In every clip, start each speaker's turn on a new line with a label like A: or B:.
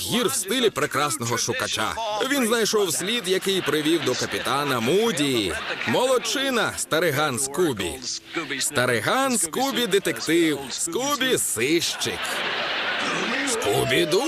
A: гір в стилі прекрасного шукача. Він знайшов слід, який привів до капітана Муді. Молодчина, стариган Скубі. Стариган Скубі детектив. Скубі сищик. Скубі-ду.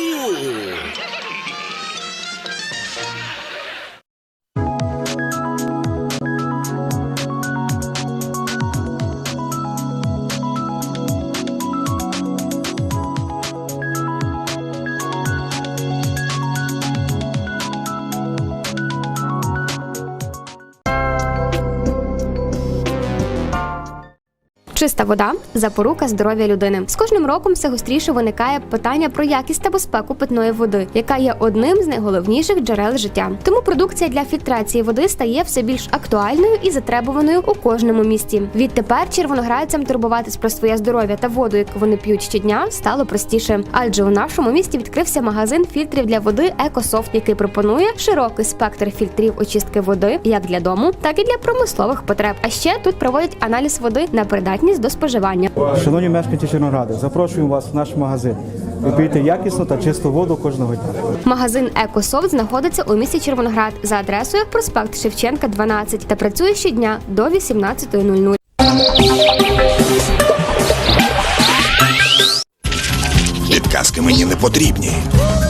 B: Чиста вода запорука здоров'я людини. З кожним роком все гостріше виникає питання про якість та безпеку питної води, яка є одним з найголовніших джерел життя. Тому продукція для фільтрації води стає все більш актуальною і затребуваною у кожному місті. Відтепер червоноградцям турбуватись про своє здоров'я та воду, яку вони п'ють щодня, стало простіше. Адже у нашому місті відкрився магазин фільтрів для води Екософт, який пропонує широкий спектр фільтрів очистки води як для дому, так і для промислових потреб. А ще тут проводять аналіз води на придатність до споживання.
C: Шановні мешканці Чорногради, запрошуємо вас в наш магазин. Ви п'єте якісну та чисту воду кожного дня.
B: Магазин Екософт знаходиться у місті Червоноград за адресою проспект Шевченка, 12 та працює щодня до 18.00.
D: Підказки мені не потрібні.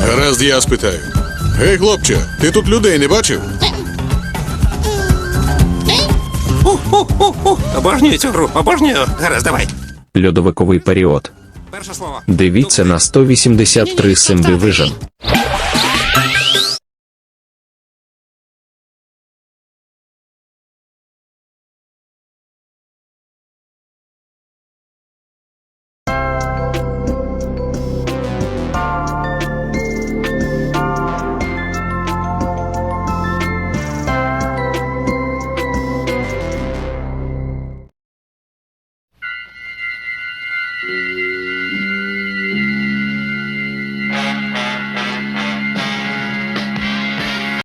E: Гаразд, я спитаю. Гей, хлопче, ти тут людей не бачив?
D: Обожнюю цю гру, обожнюю. Гаразд, давай.
F: Льодовиковий період.
D: Перше слово.
F: Дивіться на 183 Simbi Thank you.